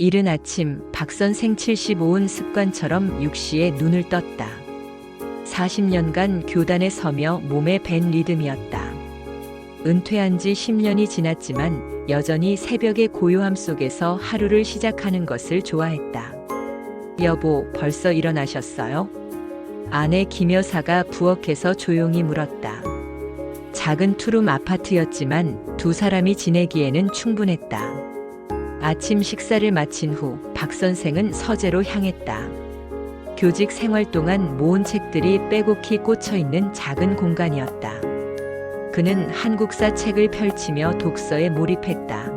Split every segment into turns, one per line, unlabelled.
이른 아침 박 선생 75은 습관처럼 육시에 눈을 떴다. 40년간 교단에 서며 몸에 밴 리듬이었다. 은퇴한 지 10년이 지났지만 여전히 새벽의 고요함 속에서 하루를 시작하는 것을 좋아했다. 여보, 벌써 일어나셨어요? 아내 김 여사가 부엌에서 조용히 물었다. 작은 투룸 아파트였지만 두 사람이 지내기에는 충분했다. 아침 식사를 마친 후 박 선생은 서재로 향했다. 교직 생활 동안 모은 책들이 빼곡히 꽂혀 있는 작은 공간이었다. 그는 한국사 책을 펼치며 독서에 몰입했다.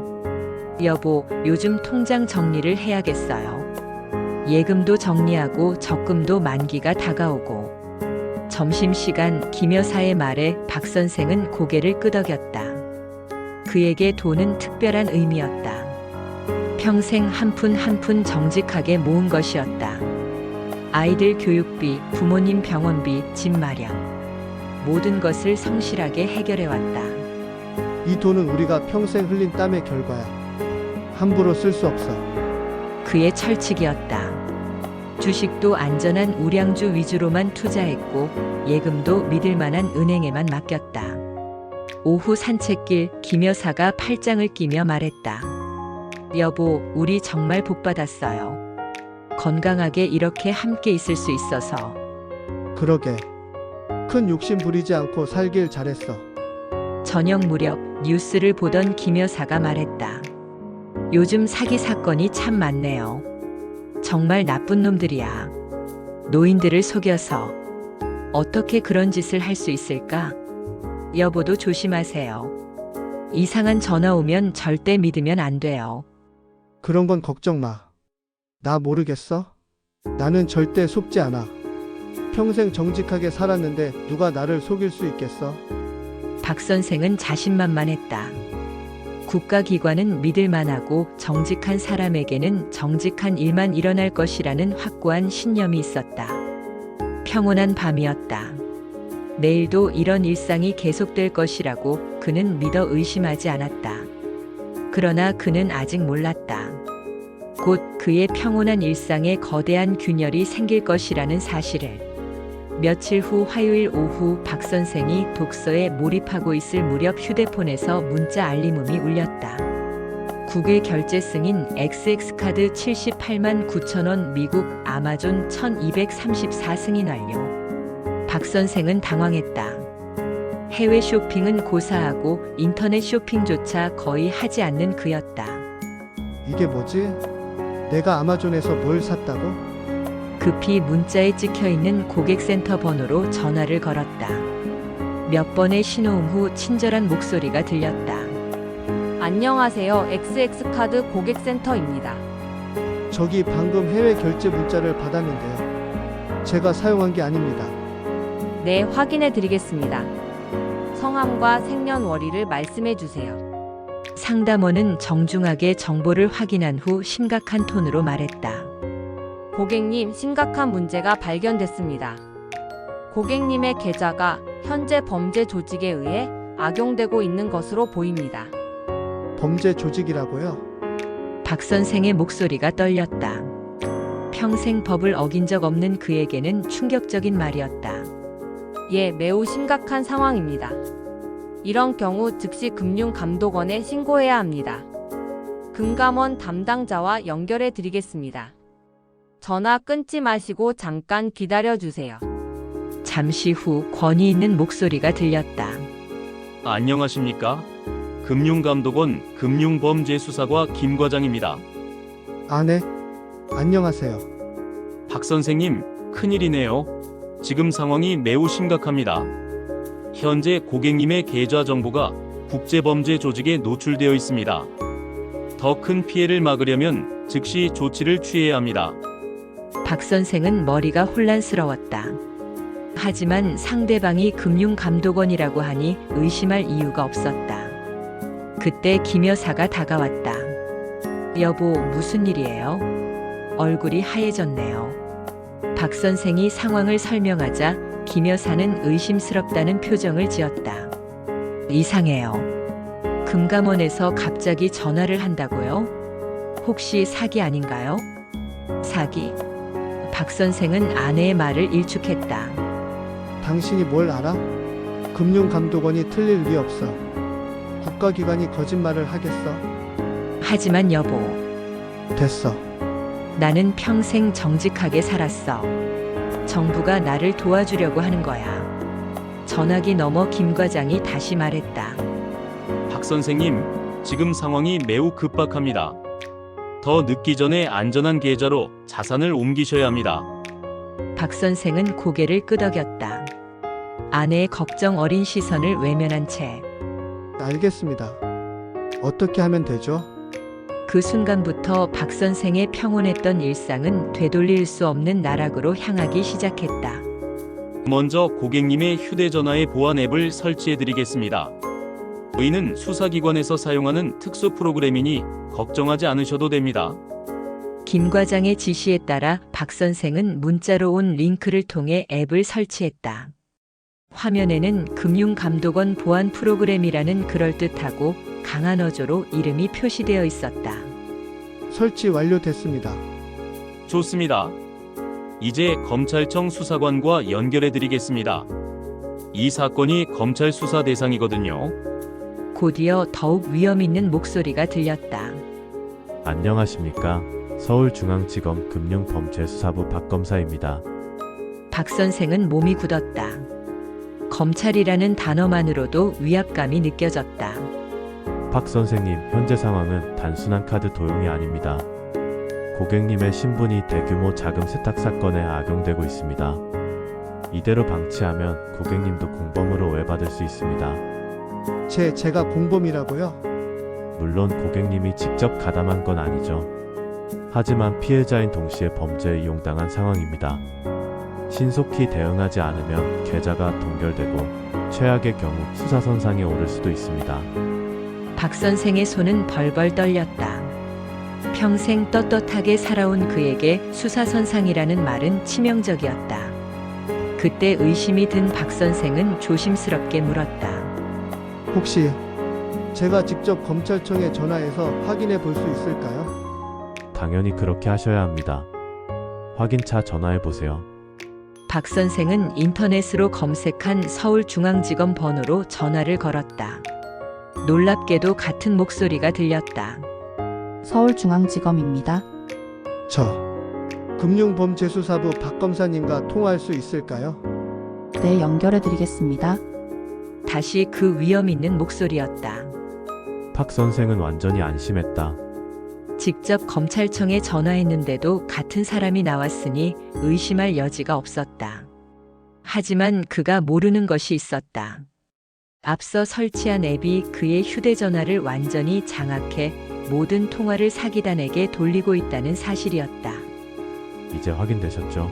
여보, 요즘 통장 정리를 해야겠어요. 예금도 정리하고 적금도 만기가 다가오고. 점심시간 김 여사의 말에 박 선생은 고개를 끄덕였다. 그에게 돈은 특별한 의미였다. 평생 한 푼 한 푼 정직하게 모은 것이었다. 아이들 교육비, 부모님 병원비, 집 마련. 모든 것을 성실하게 해결해왔다.
이 돈은 우리가 평생 흘린 땀의 결과야. 함부로 쓸 수 없어.
그의 철칙이었다. 주식도 안전한 우량주 위주로만 투자했고 예금도 믿을 만한 은행에만 맡겼다. 오후 산책길 김 여사가 팔짱을 끼며 말했다. 여보, 우리 정말 복 받았어요. 건강하게 이렇게 함께 있을 수 있어서
그러게. 큰 욕심 부리지 않고 살길 잘했어.
저녁 무렵 뉴스를 보던 김 여사가 말했다. 요즘 사기 사건이 참 많네요. 정말 나쁜 놈들이야. 노인들을 속여서 어떻게 그런 짓을 할 수 있을까? 여보도 조심하세요. 이상한 전화 오면 절대 믿으면 안 돼요.
그런 건 걱정 마. 나 모르겠어? 나는 절대 속지 않아. 평생 정직하게 살았는데 누가 나를 속일 수 있겠어?
박 선생은 자신만만했다. 국가기관은 믿을 만하고 정직한 사람에게는 정직한 일만 일어날 것이라는 확고한 신념이 있었다. 평온한 밤이었다. 내일도 이런 일상이 계속될 것이라고 그는 믿어 의심하지 않았다. 그러나 그는 아직 몰랐다. 곧 그의 평온한 일상에 거대한 균열이 생길 것이라는 사실을. 며칠 후 화요일 오후 박 선생이 독서에 몰입하고 있을 무렵 휴대폰에서 문자 알림음이 울렸다. 국외 결제 승인 XX카드 78만 9천원 미국 아마존 1234 승인 완료. 박 선생은 당황했다. 해외 쇼핑은 고사하고 인터넷 쇼핑조차 거의 하지 않는 그였다.
이게 뭐지? 내가 아마존에서 뭘 샀다고?
급히 문자에 찍혀 있는 고객센터 번호로 전화를 걸었다. 몇 번의 신호음 후 친절한 목소리가 들렸다.
안녕하세요. XX카드 고객센터입니다.
저기 방금 해외 결제 문자를 받았는데요. 제가 사용한 게 아닙니다.
네, 확인해 드리겠습니다. 성함과 생년월일을 말씀해 주세요.
상담원은 정중하게 정보를 확인한 후 심각한 톤으로 말했다.
고객님, 심각한 문제가 발견됐습니다. 고객님의 계좌가 현재 범죄 조직에 의해 악용되고 있는 것으로 보입니다.
범죄 조직이라고요?
박 선생의 목소리가 떨렸다. 평생 법을 어긴 적 없는 그에게는 충격적인 말이었다.
예, 매우 심각한 상황입니다. 이런 경우 즉시 금융감독원에 신고해야 합니다. 금감원 담당자와 연결해 드리겠습니다. 전화 끊지 마시고 잠깐 기다려 주세요.
잠시 후 권위 있는 목소리가 들렸다.
안녕하십니까? 금융감독원 금융범죄수사과 김 과장입니다.
아 네. 안녕하세요.
박 선생님, 큰일이네요. 지금 상황이 매우 심각합니다. 현재 고객님의 계좌 정보가 국제범죄 조직에 노출되어 있습니다. 더 큰 피해를 막으려면 즉시 조치를 취해야 합니다.
박 선생은 머리가 혼란스러웠다. 하지만 상대방이 금융감독원이라고 하니 의심할 이유가 없었다. 그때 김 여사가 다가왔다. 여보, 무슨 일이에요? 얼굴이 하얘졌네요. 박 선생이 상황을 설명하자 김 여사는 의심스럽다는 표정을 지었다. 이상해요. 금감원에서 갑자기 전화를 한다고요? 혹시 사기 아닌가요? 사기. 박 선생은 아내의 말을 일축했다.
당신이 뭘 알아? 금융감독원이 틀릴 리 없어. 국가기관이 거짓말을 하겠어?
하지만 여보,
됐어.
나는 평생 정직하게 살았어. 정부가 나를 도와주려고 하는 거야. 전화기 넘어 김 과장이 다시 말했다.
박 선생님, 지금 상황이 매우 급박합니다. 더 늦기 전에 안전한 계좌로 자산을 옮기셔야 합니다.
박 선생은 고개를 끄덕였다. 아내의 걱정 어린 시선을 외면한 채그
알겠습니다. 어떻게 하면 되죠?
그 순간부터 박 선생의 평온했던 일상은 되돌릴 수 없는 나락으로 향하기 시작했다.
먼저 고객님의 휴대전화에 보안 앱을 설치해 드리겠습니다. 저희는 수사기관에서 사용하는 특수 프로그램이니 걱정하지 않으셔도 됩니다.
김 과장의 지시에 따라 박 선생은 문자로 온 링크를 통해 앱을 설치했다. 화면에는 금융감독원 보안 프로그램이라는 그럴듯하고 강한 어조로 이름이 표시되어 있었다.
설치 완료됐습니다.
좋습니다. 이제 검찰청 수사관과 연결해 드리겠습니다. 이 사건이 검찰 수사 대상이거든요.
곧이어 더욱 위험 있는 목소리가 들렸다.
안녕하십니까. 서울중앙지검 금융범죄수사부 박검사입니다.
박 선생은 몸이 굳었다. 검찰이라는 단어만으로도 위압감이 느껴졌다.
박 선생님, 현재 상황은 단순한 카드 도용이 아닙니다. 고객님의 신분이 대규모 자금 세탁 사건에 악용되고 있습니다. 이대로 방치하면 고객님도 공범으로 오해받을 수 있습니다.
제, 제가 공범이라고요?
물론 고객님이 직접 가담한 건 아니죠. 하지만 피해자인 동시에 범죄에 이용당한 상황입니다. 신속히 대응하지 않으면 계좌가 동결되고 최악의 경우 수사선상에 오를 수도 있습니다.
박 선생의 손은 벌벌 떨렸다. 평생 떳떳하게 살아온 그에게 수사선상이라는 말은 치명적이었다. 그때 의심이 든 박 선생은 조심스럽게 물었다.
혹시 제가 직접 검찰청에 전화해서 확인해 볼 수 있을까요?
당연히 그렇게 하셔야 합니다. 확인차 전화해 보세요.
박 선생은 인터넷으로 검색한 서울중앙지검 번호로 전화를 걸었다. 놀랍게도 같은 목소리가 들렸다.
서울중앙지검입니다.
저 금융범죄수사부 박 검사님과 통화할 수 있을까요?
네, 연결해 드리겠습니다.
다시 그 위험 있는 목소리였다.
박 선생은 완전히 안심했다.
직접 검찰청에 전화했는데도 같은 사람이 나왔으니 의심할 여지가 없었다. 하지만 그가 모르는 것이 있었다. 앞서 설치한 앱이 그의 휴대전화를 완전히 장악해 모든 통화를 사기단에게 돌리고 있다는 사실이었다.
이제 확인되셨죠?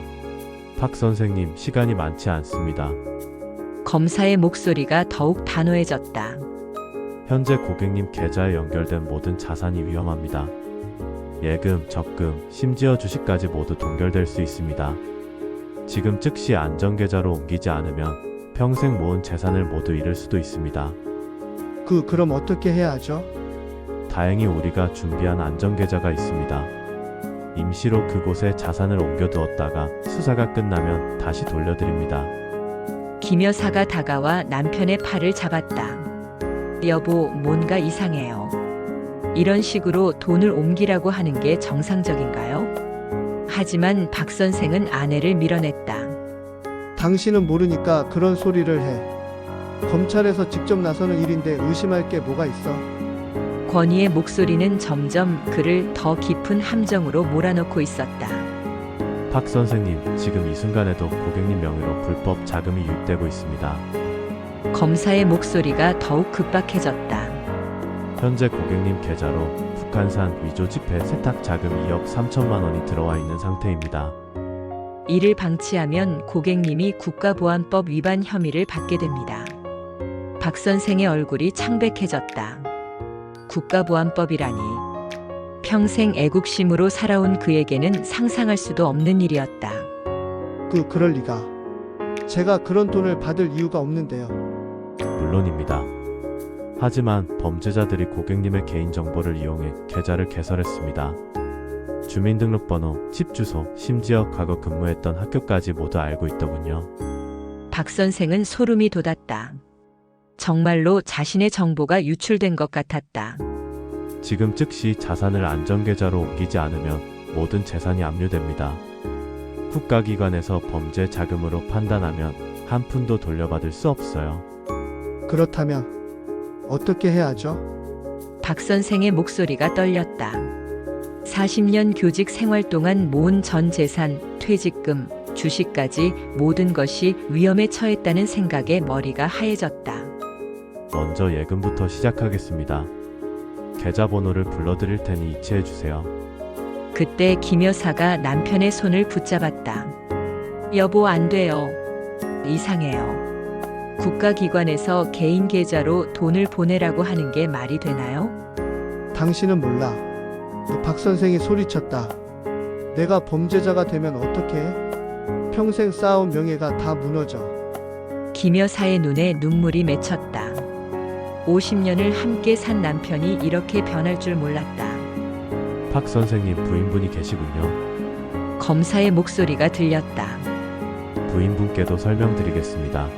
박 선생님, 시간이 많지 않습니다.
검사의 목소리가 더욱 단호해졌다.
현재 고객님 계좌에 연결된 모든 자산이 위험합니다. 예금, 적금, 심지어 주식까지 모두 동결될 수 있습니다. 지금 즉시 안전계좌로 옮기지 않으면 평생 모은 재산을 모두 잃을 수도 있습니다.
그 그럼 어떻게 해야 하죠?
다행히 우리가 준비한 안전계좌가 있습니다. 임시로 그곳에 자산을 옮겨두었다가 수사가 끝나면 다시 돌려드립니다.
김 여사가 다가와 남편의 팔을 잡았다. 여보, 뭔가 이상해요. 이런 식으로 돈을 옮기라고 하는 게 정상적인가요? 하지만 박 선생은 아내를 밀어냈다.
당신은 모르니까 그런 소리를 해. 검찰에서 직접 나서는 일인데 의심할 게 뭐가 있어?
권희의 목소리는 점점 그를 더 깊은 함정으로 몰아넣고 있었다.
박 선생님, 지금 이 순간에도 고객님 명의로 불법 자금이 유입되고 있습니다.
검사의 목소리가 더욱 급박해졌다.
현재 고객님 계좌로 북한산 위조 지폐 세탁 자금 2억 3천만 원이 들어와 있는 상태입니다.
이를 방치하면 고객님이 국가보안법 위반 혐의를 받게 됩니다. 박 선생의 얼굴이 창백해졌다. 국가보안법이라니. 평생 애국심으로 살아온 그에게는 상상할 수도 없는 일이었다.
그 그럴 리가. 제가 그런 돈을 받을 이유가 없는데요.
물론입니다. 하지만 범죄자들이 고객님의 개인정보를 이용해 계좌를 개설했습니다. 주민등록번호, 집 주소, 심지어 과거 근무했던 학교까지 모두 알고 있더군요.
박 선생은 소름이 돋았다. 정말로 자신의 정보가 유출된 것 같았다.
지금 즉시 자산을 안전계좌로 옮기지 않으면 모든 재산이 압류됩니다. 국가기관에서 범죄 자금으로 판단하면 한 푼도 돌려받을 수 없어요.
그렇다면 어떻게 해야 하죠?
박 선생의 목소리가 떨렸다. 40년 교직 생활 동안 모은 전 재산, 퇴직금, 주식까지 모든 것이 위험에 처했다는 생각에 머리가 하얘졌다.
먼저 예금부터 시작하겠습니다. 계좌번호를 불러드릴 테니 이체해 주세요.
그때 김 여사가 남편의 손을 붙잡았다. 여보 안 돼요. 이상해요. 국가기관에서 개인 계좌로 돈을 보내라고 하는 게 말이 되나요?
당신은 몰라. 박 선생이 소리쳤다. 내가 범죄자가 되면 어떻게 해? 평생 쌓아온 명예가 다 무너져.
김 여사의 눈에 눈물이 맺혔다. 50년을 함께 산 남편이 이렇게 변할 줄 몰랐다.
박 선생님 부인분이 계시군요.
검사의 목소리가 들렸다.
부인분께도 설명드리겠습니다.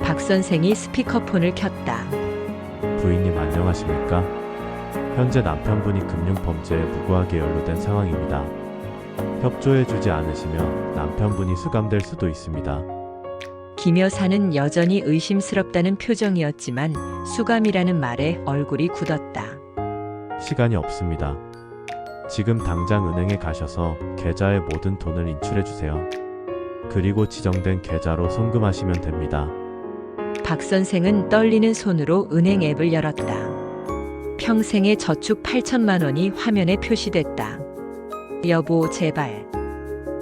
박 선생이 스피커폰을 켰다.
부인님 안녕하십니까? 현재 남편분이 금융범죄에 무고하게 연루된 상황입니다. 협조해주지 않으시면 남편분이 수감될 수도 있습니다.
김 여사는 여전히 의심스럽다는 표정이었지만 수감이라는 말에 얼굴이 굳었다.
시간이 없습니다. 지금 당장 은행에 가셔서 계좌의 모든 돈을 인출해 주세요. 그리고 지정된 계좌로 송금하시면 됩니다.
박 선생은 떨리는 손으로 은행 앱을 열었다. 평생의 저축 8천만 원이 화면에 표시됐다. 여보, 제발.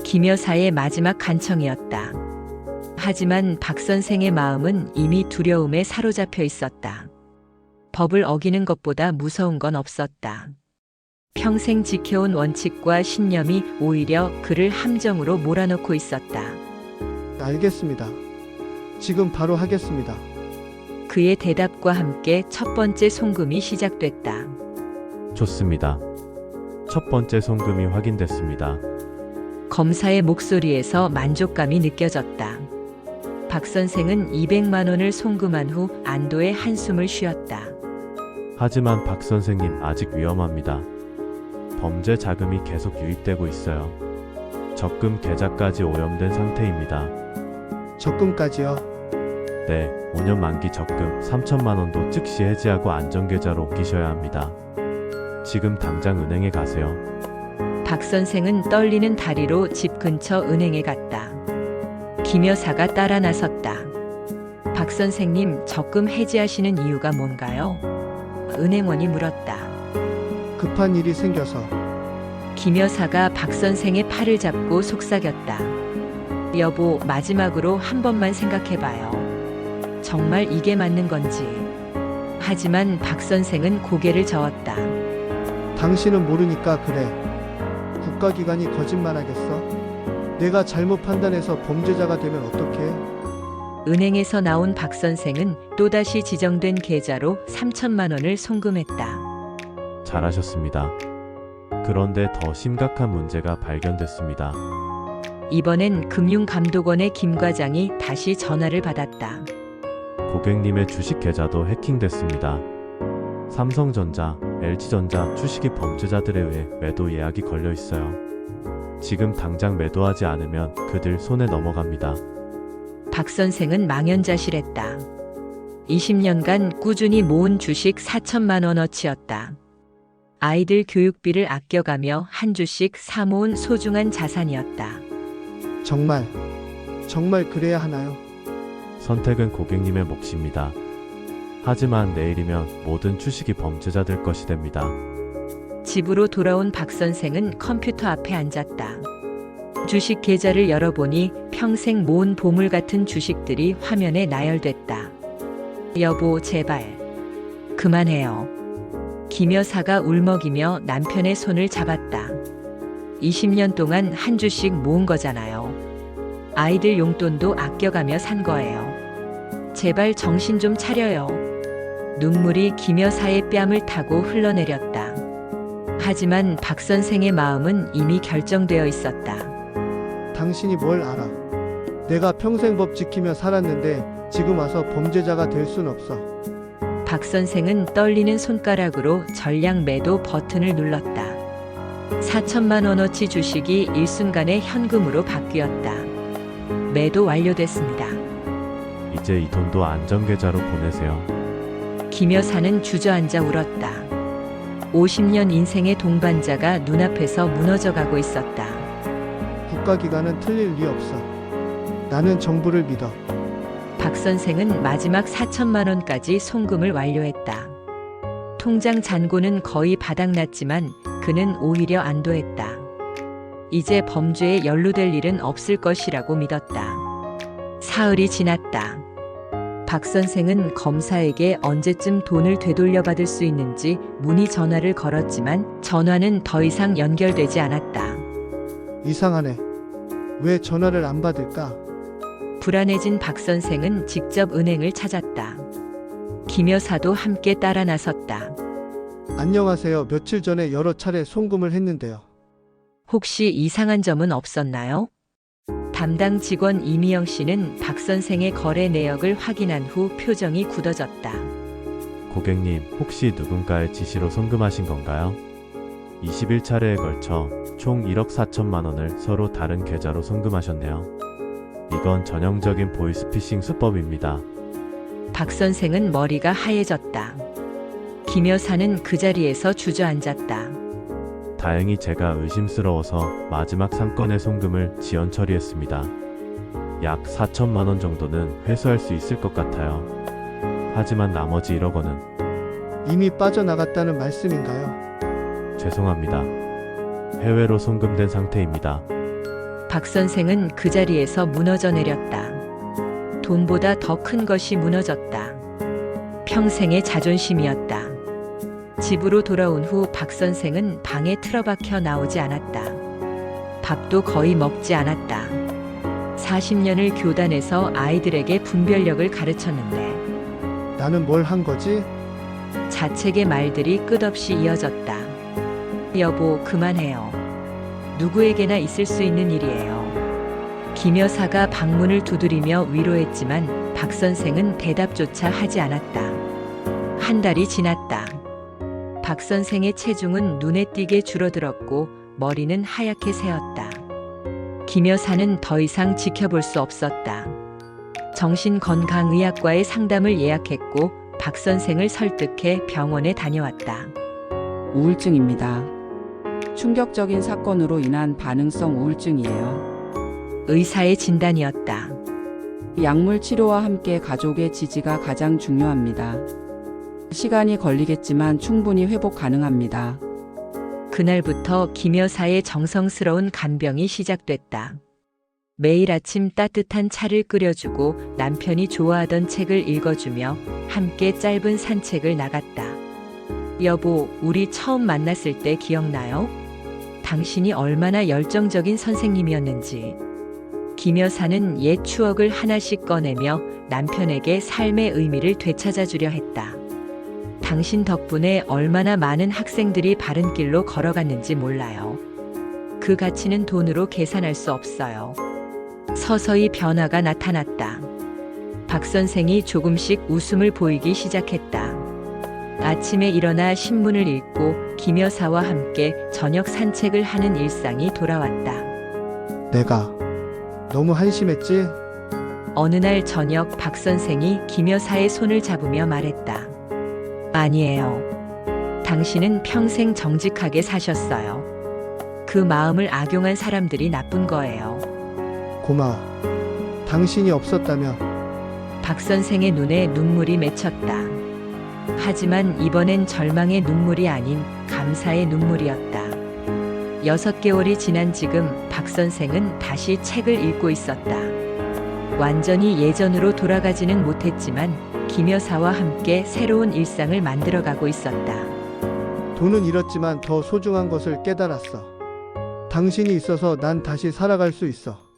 김 여사의 마지막 간청이었다. 하지만 박 선생의 마음은 이미 두려움에 사로잡혀 있었다. 법을 어기는 것보다 무서운 건 없었다. 평생 지켜온 원칙과 신념이 오히려 그를 함정으로 몰아넣고 있었다.
알겠습니다. 지금 바로 하겠습니다.
그의 대답과 함께 첫 번째 송금이 시작됐다.
좋습니다. 첫 번째 송금이 확인됐습니다.
검사의 목소리에서 만족감이 느껴졌다. 박 선생은 200만 원을 송금한 후 안도의 한숨을 쉬었다.
하지만 박 선생님 아직 위험합니다. 범죄 자금이 계속 유입되고 있어요. 적금 계좌까지 오염된 상태입니다.
적금까지요.
네, 5년 만기 적금 3천만 원도 즉시 해지하고 안전계좌로 옮기셔야 합니다. 지금 당장 은행에 가세요.
박 선생은 떨리는 다리로 집 근처 은행에 갔다. 김 여사가 따라 나섰다. 박 선생님 적금 해지하시는 이유가 뭔가요? 은행원이 물었다.
급한 일이 생겨서
김 여사가 박 선생의 팔을 잡고 속삭였다. 여보, 마지막으로 한 번만 생각해봐요. 정말 이게 맞는 건지. 하지만 박 선생은 고개를 저었다.
당신은 모르니까 그래. 국가기관이 거짓말하겠어? 내가 잘못 판단해서 범죄자가 되면 어떡해?
은행에서 나온 박 선생은 또다시 지정된 계좌로 3천만 원을 송금했다.
잘하셨습니다. 그런데 더 심각한 문제가 발견됐습니다.
이번엔 금융감독원의 김 과장이 다시 전화를 받았다.
고객님의 주식 계좌도 해킹됐습니다. 삼성전자, LG전자 주식이 범죄자들에 의해 매도 예약이 걸려 있어요. 지금 당장 매도하지 않으면 그들 손에 넘어갑니다.
박 선생은 망연자실했다. 20년간 꾸준히 모은 주식 4천만 원어치였다. 아이들 교육비를 아껴가며 한 주씩 사모은 소중한 자산이었다.
정말 정말 그래야 하나요?
선택은 고객님의 몫입니다. 하지만 내일이면 모든 주식이 범죄자들 것이 됩니다.
집으로 돌아온 박 선생은 컴퓨터 앞에 앉았다. 주식 계좌를 열어보니 평생 모은 보물 같은 주식들이 화면에 나열됐다. 여보, 제발. 그만해요. 김 여사가 울먹이며 남편의 손을 잡았다. 20년 동안 한 주씩 모은 거잖아요. 아이들 용돈도 아껴가며 산 거예요. 제발 정신 좀 차려요. 눈물이 김여사의 뺨을 타고 흘러내렸다. 하지만 박 선생의 마음은 이미 결정되어 있었다.
당신이 뭘 알아? 내가 평생 법 지키며 살았는데 지금 와서 범죄자가 될 순 없어.
박 선생은 떨리는 손가락으로 전량 매도 버튼을 눌렀다. 4천만 원어치 주식이 일순간에 현금으로 바뀌었다. 매도 완료됐습니다.
이제 이 돈도 안전계좌로 보내세요.
김 여사는 주저앉아 울었다. 50년 인생의 동반자가 눈앞에서 무너져가고 있었다.
국가기관은 틀릴 리 없어. 나는 정부를 믿어.
박 선생은 마지막 4천만 원까지 송금을 완료했다. 통장 잔고는 거의 바닥났지만 그는 오히려 안도했다. 이제 범죄에 연루될 일은 없을 것이라고 믿었다. 사흘이 지났다. 박 선생은 검사에게 언제쯤 돈을 되돌려 받을 수 있는지 문의 전화를 걸었지만 전화는 더 이상 연결되지 않았다.
이상하네. 왜 전화를 안 받을까?
불안해진 박 선생은 직접 은행을 찾았다. 김 여사도 함께 따라 나섰다.
안녕하세요. 며칠 전에 여러 차례 송금을 했는데요.
혹시 이상한 점은 없었나요? 담당 직원 이미영 씨는 박 선생의 거래 내역을 확인한 후 표정이 굳어졌다.
고객님, 혹시 누군가의 지시로 송금하신 건가요? 21차례에 걸쳐 총 1억 4천만 원을 서로 다른 계좌로 송금하셨네요. 이건 전형적인 보이스피싱 수법입니다.
박 선생은 머리가 하얘졌다. 김 여사는 그 자리에서 주저앉았다.
다행히 제가 의심스러워서 마지막 3건의 송금을 지연 처리했습니다. 약 4천만 원 정도는 회수할 수 있을 것 같아요. 하지만 나머지 1억 원은
이미 빠져나갔다는 말씀인가요?
죄송합니다. 해외로 송금된 상태입니다.
박 선생은 그 자리에서 무너져 내렸다. 돈보다 더 큰 것이 무너졌다. 평생의 자존심이었다. 집으로 돌아온 후 박 선생은 방에 틀어박혀 나오지 않았다. 밥도 거의 먹지 않았다. 40년을 교단에서 아이들에게 분별력을 가르쳤는데
나는 뭘 한 거지?
자책의 말들이 끝없이 이어졌다. 여보, 그만해요. 누구에게나 있을 수 있는 일이에요. 김 여사가 방문을 두드리며 위로했지만 박 선생은 대답조차 하지 않았다. 한 달이 지났다. 박 선생의 체중은 눈에 띄게 줄어들었고 머리는 하얗게 새었다. 김 여사는 더 이상 지켜볼 수 없었다. 정신건강의학과에 상담을 예약했고 박 선생을 설득해 병원에 다녀왔다.
우울증입니다. 충격적인 사건으로 인한 반응성 우울증이에요.
의사의 진단이었다.
약물 치료와 함께 가족의 지지가 가장 중요합니다. 시간이 걸리겠지만 충분히 회복 가능합니다.
그날부터 김 여사의 정성스러운 간병이 시작됐다. 매일 아침 따뜻한 차를 끓여주고 남편이 좋아하던 책을 읽어주며 함께 짧은 산책을 나갔다. 여보, 우리 처음 만났을 때 기억나요? 당신이 얼마나 열정적인 선생님이었는지. 김 여사는 옛 추억을 하나씩 꺼내며 남편에게 삶의 의미를 되찾아 주려 했다. 당신 덕분에 얼마나 많은 학생들이 바른 길로 걸어갔는지 몰라요. 그 가치는 돈으로 계산할 수 없어요. 서서히 변화가 나타났다. 박 선생이 조금씩 웃음을 보이기 시작했다. 아침에 일어나 신문을 읽고 김 여사와 함께 저녁 산책을 하는 일상이 돌아왔다.
내가 너무 한심했지?
어느 날 저녁 박 선생이 김 여사의 손을 잡으며 말했다. 아니에요. 당신은 평생 정직하게 사셨어요. 그 마음을 악용한 사람들이 나쁜 거예요.
고마워. 당신이 없었다면
박 선생의 눈에 눈물이 맺혔다. 하지만 이번엔 절망의 눈물이 아닌 감사의 눈물이었다. 여섯 개월이 지난 지금 박 선생은 다시 책을 읽고 있었다. 완전히 예전으로 돌아가지는 못했지만 김 여사와 함께 새로운 일상을 만들어가고 있었다.
돈은 잃었지만 더 소중한 것을 깨달았어. 당신이 있어서 난 다시 살아갈 수 있어.